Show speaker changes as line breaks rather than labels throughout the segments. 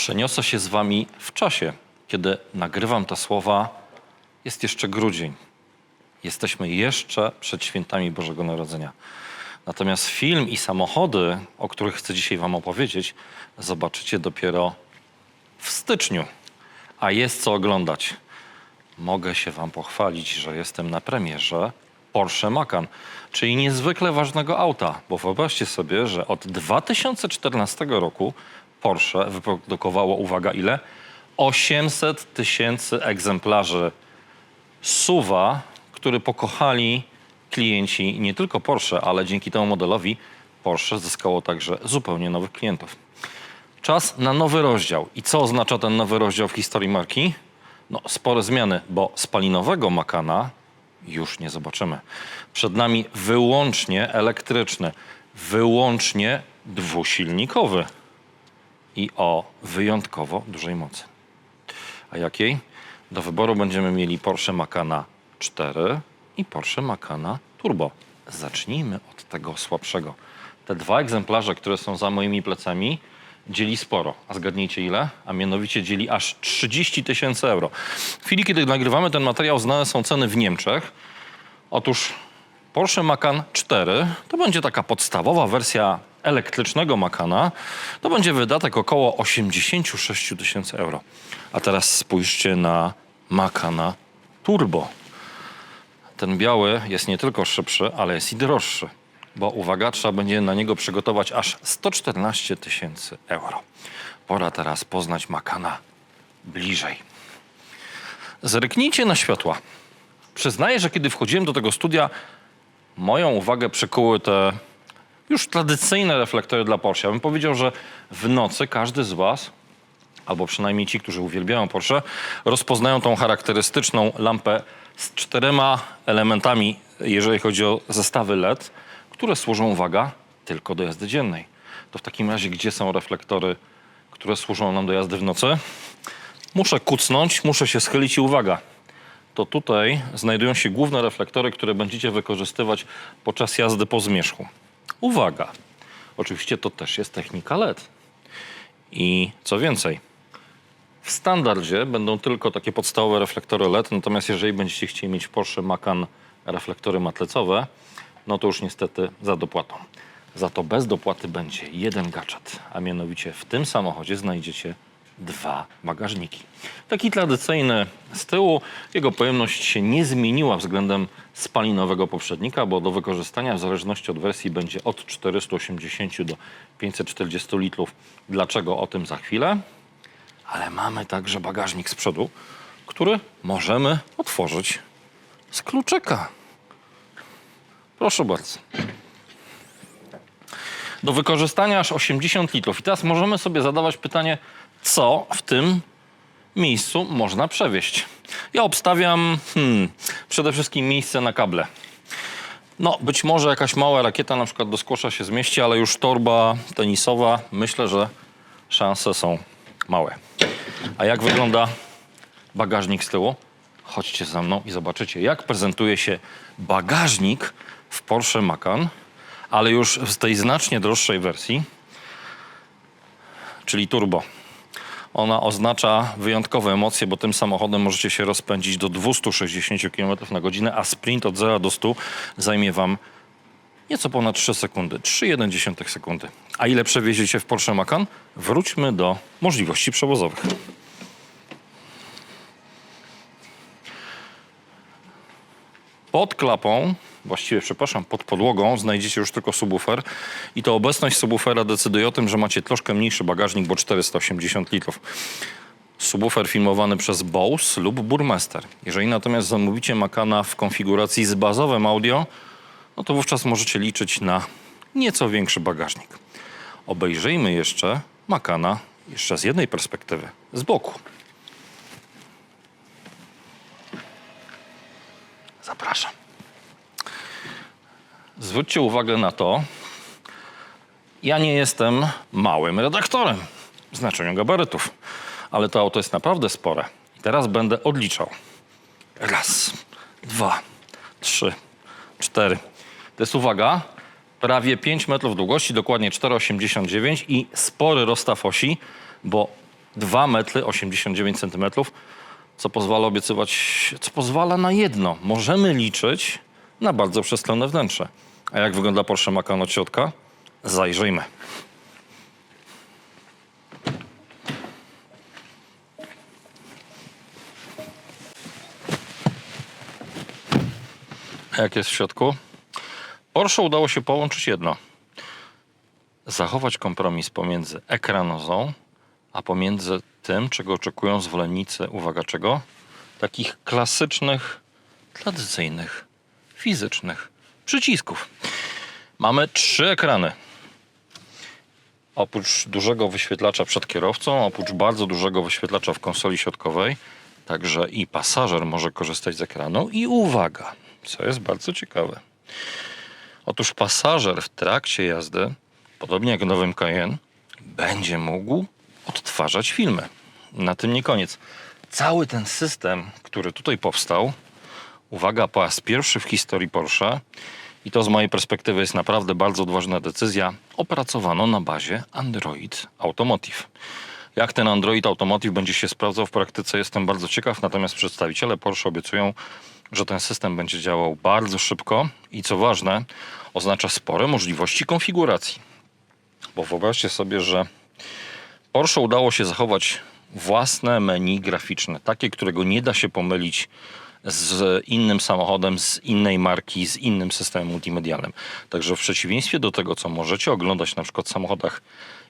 Przeniosę się z wami w czasie, kiedy nagrywam te słowa. Jest jeszcze grudzień. Jesteśmy jeszcze przed świętami Bożego Narodzenia. Natomiast film i samochody, o których chcę dzisiaj wam opowiedzieć, zobaczycie dopiero w styczniu. A jest co oglądać. Mogę się wam pochwalić, że jestem na premierze Porsche Macan, czyli niezwykle ważnego auta, bo wyobraźcie sobie, że od 2014 roku Porsche wyprodukowało, uwaga, ile? 800 tysięcy egzemplarzy suwa, który pokochali klienci nie tylko Porsche, ale dzięki temu modelowi Porsche zyskało także zupełnie nowych klientów. Czas na nowy rozdział. I co oznacza ten nowy rozdział w historii marki? No, spore zmiany, bo spalinowego Makana już nie zobaczymy. Przed nami wyłącznie elektryczny, wyłącznie dwusilnikowy i o wyjątkowo dużej mocy. A jakiej? Do wyboru będziemy mieli Porsche Macana 4 i Porsche Macana Turbo. Zacznijmy od tego słabszego. Te dwa egzemplarze, które są za moimi plecami, dzieli sporo. A zgadnijcie ile? A mianowicie dzieli aż 30 tysięcy euro. W chwili, kiedy nagrywamy ten materiał, znane są ceny w Niemczech. Otóż Porsche Macan 4 to będzie taka podstawowa wersja elektrycznego Macana. To będzie wydatek około 86 tysięcy euro. A teraz spójrzcie na Macana Turbo. Ten biały jest nie tylko szybszy, ale jest i droższy. Bo uwaga, trzeba będzie na niego przygotować aż 114 tysięcy euro. Pora teraz poznać Macana bliżej. Zerknijcie na światła. Przyznaję, że kiedy wchodziłem do tego studia, moją uwagę przykuły te już tradycyjne reflektory dla Porsche. Ja bym powiedział, że w nocy każdy z Was, albo przynajmniej ci, którzy uwielbiają Porsche, rozpoznają tą charakterystyczną lampę z czterema elementami, jeżeli chodzi o zestawy LED, które służą, uwaga, tylko do jazdy dziennej. To w takim razie, gdzie są reflektory, które służą nam do jazdy w nocy? Muszę kucnąć, muszę się schylić i uwaga, to tutaj znajdują się główne reflektory, które będziecie wykorzystywać podczas jazdy po zmierzchu. Uwaga! Oczywiście to też jest technika LED. I co więcej, w standardzie będą tylko takie podstawowe reflektory LED, natomiast jeżeli będziecie chcieli mieć Porsche Macan reflektory matlecowe, no to już niestety za dopłatą. Za to bez dopłaty będzie jeden gadżet, a mianowicie w tym samochodzie znajdziecie dwa bagażniki. Taki tradycyjny z tyłu, jego pojemność się nie zmieniła względem spalinowego poprzednika, bo do wykorzystania w zależności od wersji będzie od 480 do 540 litrów. Dlaczego o tym za chwilę? Ale mamy także bagażnik z przodu, który możemy otworzyć z kluczyka. Proszę bardzo. Do wykorzystania aż 80 litrów. I teraz możemy sobie zadawać pytanie, co w tym miejscu można przewieźć. Ja obstawiam hmm, przede wszystkim miejsce na kable. No, być może jakaś mała rakieta na przykład do skłosza się zmieści, ale już torba tenisowa, myślę, że szanse są małe. A jak wygląda bagażnik z tyłu? Chodźcie za mną i zobaczycie, jak prezentuje się bagażnik w Porsche Macan, ale już w tej znacznie droższej wersji, czyli turbo. Ona oznacza wyjątkowe emocje, bo tym samochodem możecie się rozpędzić do 260 km na godzinę, a sprint od 0 do 100 zajmie Wam nieco ponad 3 sekundy, 3,1 sekundy. A ile przewieziecie w Porsche Macan? Wróćmy do możliwości przewozowych. Pod klapą, właściwie przepraszam, pod podłogą znajdziecie już tylko subwoofer i to obecność subwoofera decyduje o tym, że macie troszkę mniejszy bagażnik, bo 480 litrów. Subwoofer filmowany przez Bose lub Burmester. Jeżeli natomiast zamówicie Macana w konfiguracji z bazowym audio, no to wówczas możecie liczyć na nieco większy bagażnik. Obejrzyjmy jeszcze Macana jeszcze z jednej perspektywy, z boku. Zapraszam. Zwróćcie uwagę na to, ja nie jestem małym redaktorem w znaczeniu gabarytów, ale to auto jest naprawdę spore. I teraz będę odliczał. Raz, dwa, trzy, cztery. To jest uwaga, prawie 5 metrów długości, dokładnie 4,89 i spory rozstaw osi, bo 2 metry 89 centymetrów, co pozwala obiecywać, co pozwala na jedno. Możemy liczyć na bardzo przestronne wnętrze. A jak wygląda Porsche Macan od środka? Zajrzyjmy. A jak jest w środku? Porsche udało się połączyć jedno. Zachować kompromis pomiędzy ekranozą, a pomiędzy tym, czego oczekują zwolennicy, uwaga czego? Takich klasycznych, tradycyjnych, fizycznych przycisków. Mamy trzy ekrany. Oprócz dużego wyświetlacza przed kierowcą, oprócz bardzo dużego wyświetlacza w konsoli środkowej, także i pasażer może korzystać z ekranu. I uwaga, co jest bardzo ciekawe. Otóż pasażer w trakcie jazdy, podobnie jak w nowym Cayenne, będzie mógł odtwarzać filmy. Na tym nie koniec. Cały ten system, który tutaj powstał, uwaga, po raz pierwszy w historii Porsche, i to z mojej perspektywy jest naprawdę bardzo odważna decyzja, opracowano na bazie Android Automotive. Jak ten Android Automotive będzie się sprawdzał w praktyce, jestem bardzo ciekaw, natomiast przedstawiciele Porsche obiecują, że ten system będzie działał bardzo szybko i co ważne, oznacza spore możliwości konfiguracji. Bo wyobraźcie sobie, że Porsche udało się zachować własne menu graficzne, takie, którego nie da się pomylić z innym samochodem, z innej marki, z innym systemem multimedialnym. Także w przeciwieństwie do tego, co możecie oglądać na przykład w samochodach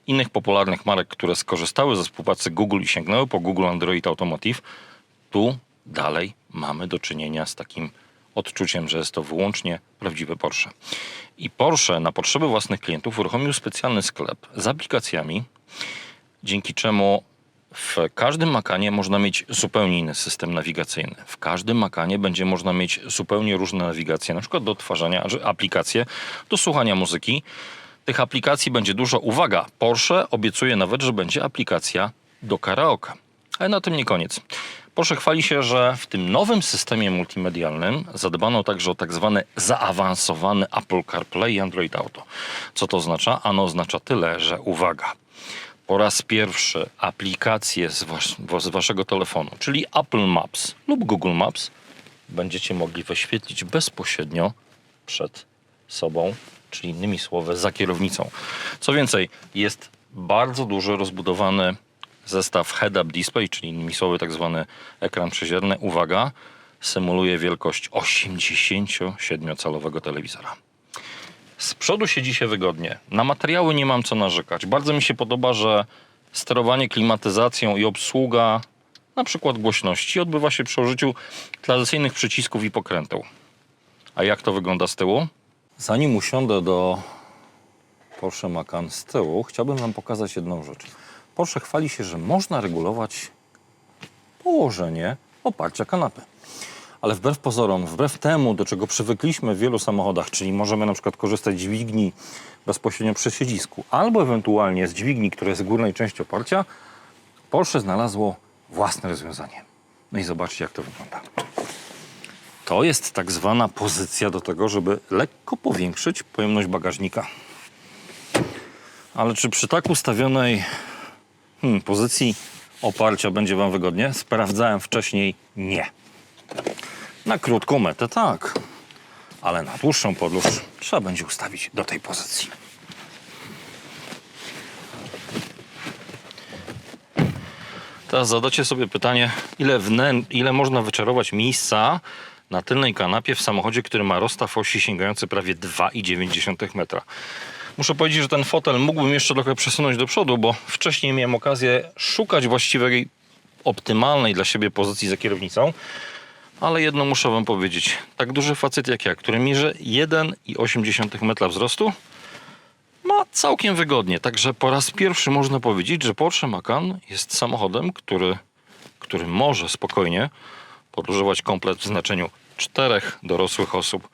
innych popularnych marek, które skorzystały ze współpracy Google i sięgnęły po Google Android Automotive, tu dalej mamy do czynienia z takim odczuciem, że jest to wyłącznie prawdziwy Porsche. I Porsche na potrzeby własnych klientów uruchomił specjalny sklep z aplikacjami, dzięki czemu w każdym Macanie można mieć zupełnie inny system nawigacyjny. W każdym Macanie będzie można mieć zupełnie różne nawigacje, na przykład do odtwarzania, aplikacje do słuchania muzyki. Tych aplikacji będzie dużo. Uwaga, Porsche obiecuje nawet, że będzie aplikacja do karaoke. Ale na tym nie koniec. Porsche chwali się, że w tym nowym systemie multimedialnym zadbano także o tak zwany zaawansowany Apple CarPlay i Android Auto. Co to oznacza? Ano oznacza tyle, że uwaga, po raz pierwszy aplikacje z, was, z waszego telefonu, czyli Apple Maps lub Google Maps, będziecie mogli wyświetlić bezpośrednio przed sobą, czyli innymi słowy za kierownicą. Co więcej, jest bardzo duży rozbudowany zestaw head-up display, czyli innymi słowy tak zwany ekran przezierny. Uwaga, symuluje wielkość 87-calowego telewizora. Z przodu siedzi się wygodnie. Na materiały nie mam co narzekać. Bardzo mi się podoba, że sterowanie klimatyzacją i obsługa na przykład głośności odbywa się przy użyciu tradycyjnych przycisków i pokręteł. A jak to wygląda z tyłu? Zanim usiądę do Porsche Macan z tyłu, chciałbym Wam pokazać jedną rzecz. Porsche chwali się, że można regulować położenie oparcia kanapy. Ale wbrew pozorom, wbrew temu, do czego przywykliśmy w wielu samochodach, czyli możemy na przykład korzystać z dźwigni bezpośrednio przy siedzisku, albo ewentualnie z dźwigni, która jest w górnej części oparcia, Porsche znalazło własne rozwiązanie. No i zobaczcie, jak to wygląda. To jest tak zwana pozycja do tego, żeby lekko powiększyć pojemność bagażnika. Ale czy przy tak ustawionej hmm, pozycji oparcia będzie Wam wygodnie? Sprawdzałem wcześniej nie. Na krótką metę tak, ale na dłuższą podróż trzeba będzie ustawić do tej pozycji. Teraz zadacie sobie pytanie, ile, ile można wyczarować miejsca na tylnej kanapie w samochodzie, który ma rozstaw osi sięgający prawie 2,9 metra. Muszę powiedzieć, że ten fotel mógłbym jeszcze trochę przesunąć do przodu, bo wcześniej miałem okazję szukać właściwej, optymalnej dla siebie pozycji za kierownicą. Ale jedno muszę wam powiedzieć. Tak duży facet jak ja, który mierzy 1,8 metra wzrostu, ma całkiem wygodnie. Także po raz pierwszy można powiedzieć, że Porsche Macan jest samochodem, który, który może spokojnie podróżować komplet w znaczeniu czterech dorosłych osób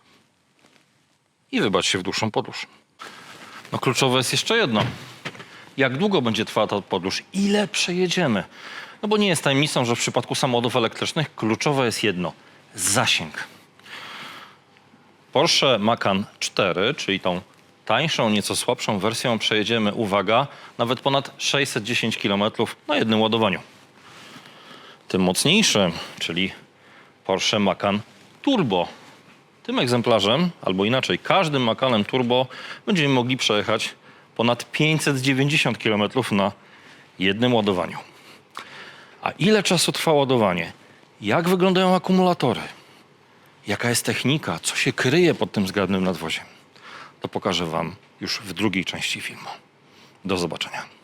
i wybrać się w dłuższą podróż. No kluczowe jest jeszcze jedno. Jak długo będzie trwała ta podróż? Ile przejedziemy? No bo nie jest tajemnicą, że w przypadku samochodów elektrycznych kluczowe jest jedno. Zasięg. Porsche Macan 4, czyli tą tańszą, nieco słabszą wersją przejedziemy, uwaga, nawet ponad 610 km na jednym ładowaniu. Tym mocniejszym, czyli Porsche Macan Turbo. Tym egzemplarzem, albo inaczej, każdym Macanem Turbo będziemy mogli przejechać ponad 590 km na jednym ładowaniu. A ile czasu trwa ładowanie? Jak wyglądają akumulatory? Jaka jest technika? Co się kryje pod tym zgrabnym nadwoziem? To pokażę Wam już w drugiej części filmu. Do zobaczenia.